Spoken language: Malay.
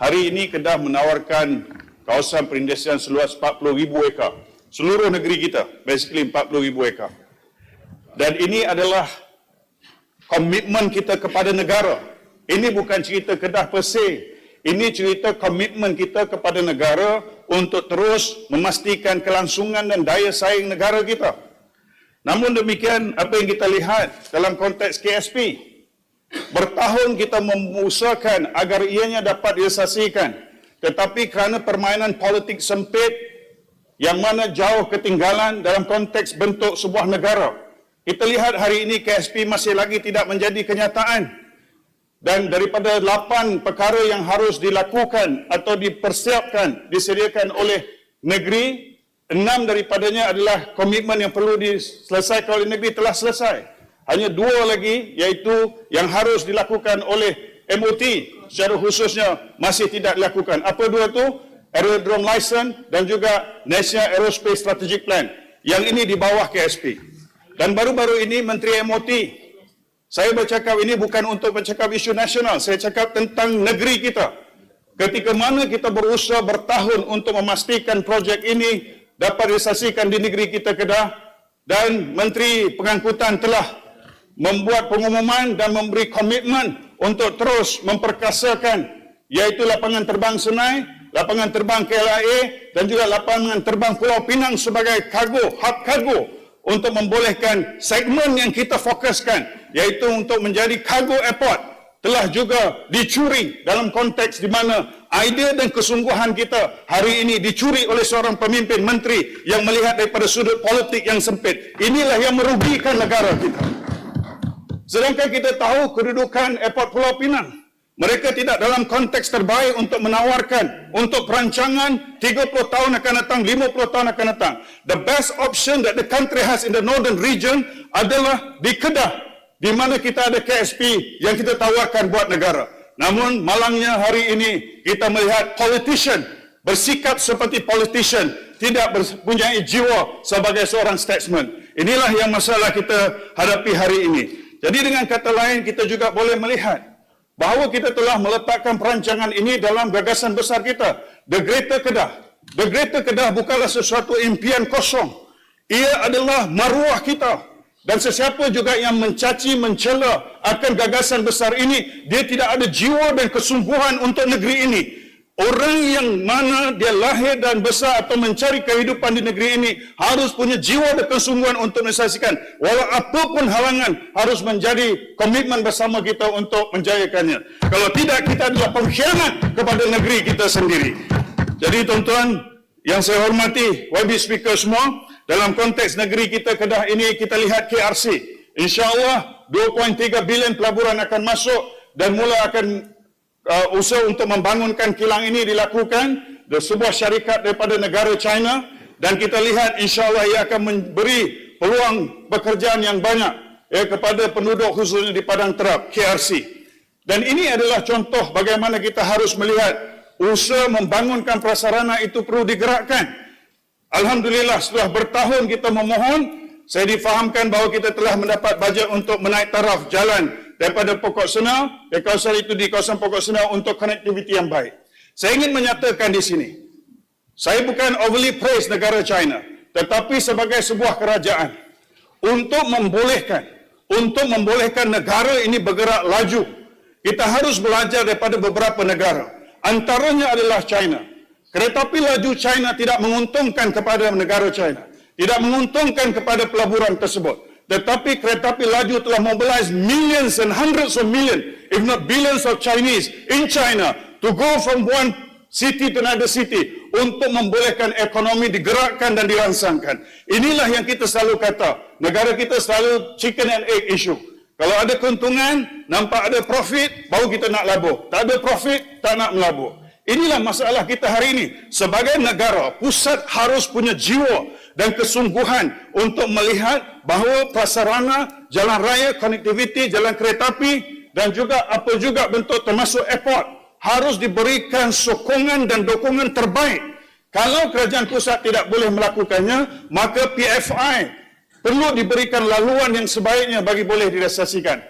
hari ini Kedah menawarkan kawasan perindustrian seluas 40,000 ekar. Seluruh negeri kita, basically 40,000 ekar. Dan ini adalah komitmen kita kepada negara. Ini bukan cerita Kedah per se. Ini cerita komitmen kita kepada negara untuk terus memastikan kelangsungan dan daya saing negara kita. Namun demikian, apa yang kita lihat dalam konteks KSP, bertahun kita mengusahakan agar ianya dapat direalisasikan. Tetapi kerana permainan politik sempit yang mana jauh ketinggalan dalam konteks bentuk sebuah negara, kita lihat hari ini KSP masih lagi tidak menjadi kenyataan. Dan daripada lapan perkara yang harus dilakukan atau dipersiapkan, disediakan oleh negeri, enam daripadanya adalah komitmen yang perlu diselesaikan oleh negeri telah selesai. Hanya dua lagi iaitu yang harus dilakukan oleh MOT secara khususnya masih tidak dilakukan. Apa dua itu? Aerodrome License dan juga National Aerospace Strategic Plan. Yang ini di bawah KSP. Dan baru-baru ini Menteri MOT saya bercakap ini bukan untuk bercakap isu nasional. Saya cakap tentang negeri kita. Ketika mana kita berusaha bertahun untuk memastikan projek ini dapat direalisasikan di negeri kita Kedah dan Menteri Pengangkutan telah membuat pengumuman dan memberi komitmen untuk terus memperkasakan iaitu lapangan terbang Senai, lapangan terbang KLIA dan juga lapangan terbang Pulau Pinang sebagai kargo, hub kargo untuk membolehkan segmen yang kita fokuskan iaitu untuk menjadi cargo airport telah juga dicuri dalam konteks di mana idea dan kesungguhan kita hari ini dicuri oleh seorang pemimpin menteri yang melihat daripada sudut politik yang sempit. Inilah yang merugikan negara kita. Sedangkan kita tahu kedudukan airport Pulau Pinang. Mereka tidak dalam konteks terbaik untuk menawarkan untuk perancangan 30 tahun akan datang, 50 tahun akan datang. The best option that the country has in the northern region adalah di Kedah di mana kita ada KSP yang kita tawarkan buat negara. Namun malangnya hari ini kita melihat politician bersikap seperti politician tidak mempunyai jiwa sebagai seorang statesman. Inilah yang masalah kita hadapi hari ini. Jadi dengan kata lain kita juga boleh melihat bahawa kita telah meletakkan perancangan ini dalam gagasan besar kita. The Greater Kedah. The Greater Kedah bukanlah sesuatu impian kosong. Ia adalah maruah kita. Dan sesiapa juga yang mencaci, mencela akan gagasan besar ini, dia tidak ada jiwa dan kesungguhan untuk negeri ini. Orang yang mana dia lahir dan besar atau mencari kehidupan di negeri ini harus punya jiwa dan kesungguhan untuk menyelesaikan. Walau apapun halangan harus menjadi komitmen bersama kita untuk menjayakannya. Kalau tidak, kita adalah pengkhianat kepada negeri kita sendiri. Jadi tuan-tuan yang saya hormati, YB speaker semua, dalam konteks negeri kita Kedah ini kita lihat KRC. InsyaAllah 2.3 bilion pelaburan akan masuk dan mula akan uh, usaha untuk membangunkan kilang ini dilakukan dari sebuah syarikat daripada negara China dan kita lihat insyaAllah ia akan memberi peluang pekerjaan yang banyak ya, kepada penduduk khususnya di Padang Terap, KRC. Dan ini adalah contoh bagaimana kita harus melihat usaha membangunkan prasarana itu perlu digerakkan. Alhamdulillah setelah bertahun kita memohon, saya difahamkan bahawa kita telah mendapat bajet untuk menaik taraf jalan daripada pokok sena, dari kawasan itu di kawasan pokok sena untuk konektiviti yang baik. Saya ingin menyatakan di sini, saya bukan overly praise negara China, tetapi sebagai sebuah kerajaan, untuk membolehkan, untuk membolehkan negara ini bergerak laju, kita harus belajar daripada beberapa negara. Antaranya adalah China. Kereta api laju China tidak menguntungkan kepada negara China. Tidak menguntungkan kepada pelaburan tersebut. Tetapi kereta api laju telah mobilize millions and hundreds of millions, if not billions of Chinese in China to go from one city to another city untuk membolehkan ekonomi digerakkan dan dirangsangkan. Inilah yang kita selalu kata. Negara kita selalu chicken and egg issue. Kalau ada keuntungan, nampak ada profit, baru kita nak labur. Tak ada profit, tak nak melabur. Inilah masalah kita hari ini. Sebagai negara, pusat harus punya jiwa dan kesungguhan untuk melihat bahawa prasarana, jalan raya, konektiviti, jalan kereta api dan juga apa juga bentuk termasuk airport harus diberikan sokongan dan dukungan terbaik. Kalau kerajaan pusat tidak boleh melakukannya, maka PFI perlu diberikan laluan yang sebaiknya bagi boleh direalisasikan.